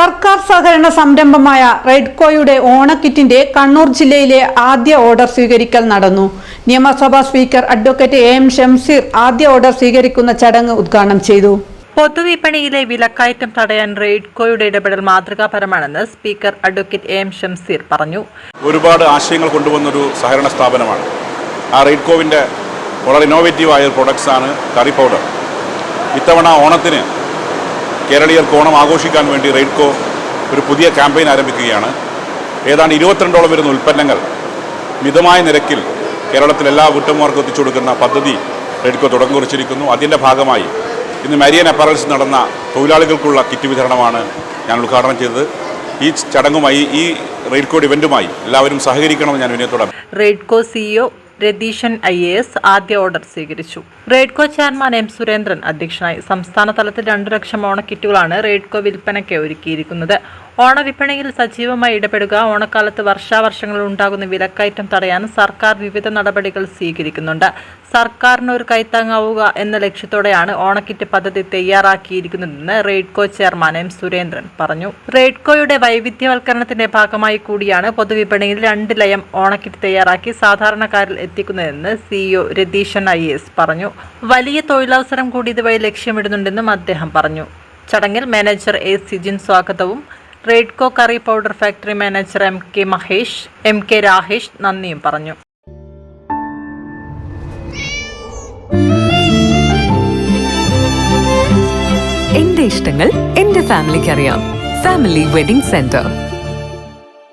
സർക്കാർ സഹകരണ സംരംഭമായ റെഡ്കോയുടെ ഓണക്കിറ്റിന്റെ കണ്ണൂർ ജില്ലയിലെ ആദ്യ ഓർഡർ സ്വീകരിക്കൽ നടന്നു. നിയമസഭാ speaker advocate A M Shamseer ആദ്യ ഓർഡർ സ്വീകരിക്കുന്ന ചടങ്ങ് ഉദ്ഘാടനം ചെയ്തു. പൊതുവിപണിയിലെ വിലക്കയറ്റം തടയാൻ റെയ്ഡ്കോയുടെ ഇടപെടൽ മാതൃകാപരമാണെന്ന് speaker advocate A M Shamseer പറഞ്ഞു. ഒരുപാട് ആശയങ്ങൾ കൊണ്ടുവന്നൊരു സഹകരണ സ്ഥാപനമാണ്. ആ റെയ്ഡ്കോവിന്റെ വളരെ ഇന്നോവേറ്റീവായ ഒരു പ്രൊഡക്ട്സാണ് കറി പൗഡർ ഇത്തവണ ഓണത്തിന് കേരളീയർക്ക് ഓണം ആഘോഷിക്കാൻ വേണ്ടി റെയ്ഡ്കോ ഒരു പുതിയ ക്യാമ്പയിൻ ആരംഭിക്കുകയാണ്. ഏതാണ്ട് ഇരുപത്തിരണ്ടോളം വരുന്ന ഉൽപ്പന്നങ്ങൾ മിതമായ നിരക്കിൽ കേരളത്തിൽ എല്ലാ വീട്ടമ്മമാർക്കും എത്തിച്ചു കൊടുക്കുന്ന പദ്ധതി റെഡ്കോ തുടങ്ങി കുറിച്ചിരിക്കുന്നു അതിന്റെ ഭാഗമായി ഇന്ന് മരിയൻ അപ്പാരൽസ് നടന്ന തൊഴിലാളികൾക്കുള്ള കിറ്റ് വിതരണമാണ് ഞാൻ ഉദ്ഘാടനം ചെയ്തത്. ഈ ചടങ്ങുമായി ഈ റെയിൽകോഡ് ഇവന്റുമായി എല്ലാവരും സഹകരിക്കണമെന്ന് ഞാൻ വിനയത്തോടെ Raidco CEO Ratheesan I A S ആദ്യ ഓർഡർ സ്വീകരിച്ചു. റെയ്ഡ്കോ ചെയർമാൻ എം സുരേന്ദ്രൻ അധ്യക്ഷനായി സംസ്ഥാന തലത്തിൽ രണ്ടു ലക്ഷം ഓണക്കിറ്റുകളാണ് റെയ്ഡ്കോ വിൽപ്പനയ്ക്ക് ഒരുക്കിയിരിക്കുന്നത്. ഓണവിപണിയിൽ സജീവമായി ഇടപെടുക. ഓണക്കാലത്ത് വർഷാവർഷങ്ങളിൽ ഉണ്ടാകുന്ന വിലക്കയറ്റം തടയാൻ സർക്കാർ വിവിധ നടപടികൾ സ്വീകരിക്കുന്നുണ്ട്. സർക്കാരിന് ഒരു കൈത്താങ്ങാവുക എന്ന ലക്ഷ്യത്തോടെയാണ് ഓണക്കിറ്റ് പദ്ധതി തയ്യാറാക്കിയിരിക്കുന്നതെന്ന് റെയ്ഡ്കോ ചെയർമാൻ എം സുരേന്ദ്രൻ പറഞ്ഞു. റെയ്ഡ്കോയുടെ വൈവിധ്യവൽക്കരണത്തിന്റെ ഭാഗമായി കൂടിയാണ് പൊതുവിപണിയിൽ രണ്ട് ലയം ഓണക്കിറ്റ് തയ്യാറാക്കി സാധാരണക്കാരിൽ എത്തിക്കുന്നതെന്ന് സിഇഒ രതീശൻ ഐ എസ് പറഞ്ഞു. വലിയ തൊഴിലവസരം കൂടി ഇതുവഴി ലക്ഷ്യമിടുന്നുണ്ടെന്നും അദ്ദേഹം പറഞ്ഞു. ചടങ്ങിൽ മാനേജർ എ സിജിൻ സ്വാഗതവും Raidco curry powder factory manager M K Mahesh M K Rahesh നന്ദിയും പറഞ്ഞു. എന്റെ ഇഷ്ടങ്ങൾ എന്റെ ഫാമിലിക്ക് അറിയാം ഫാമിലി വെഡിംഗ് സെന്റർ.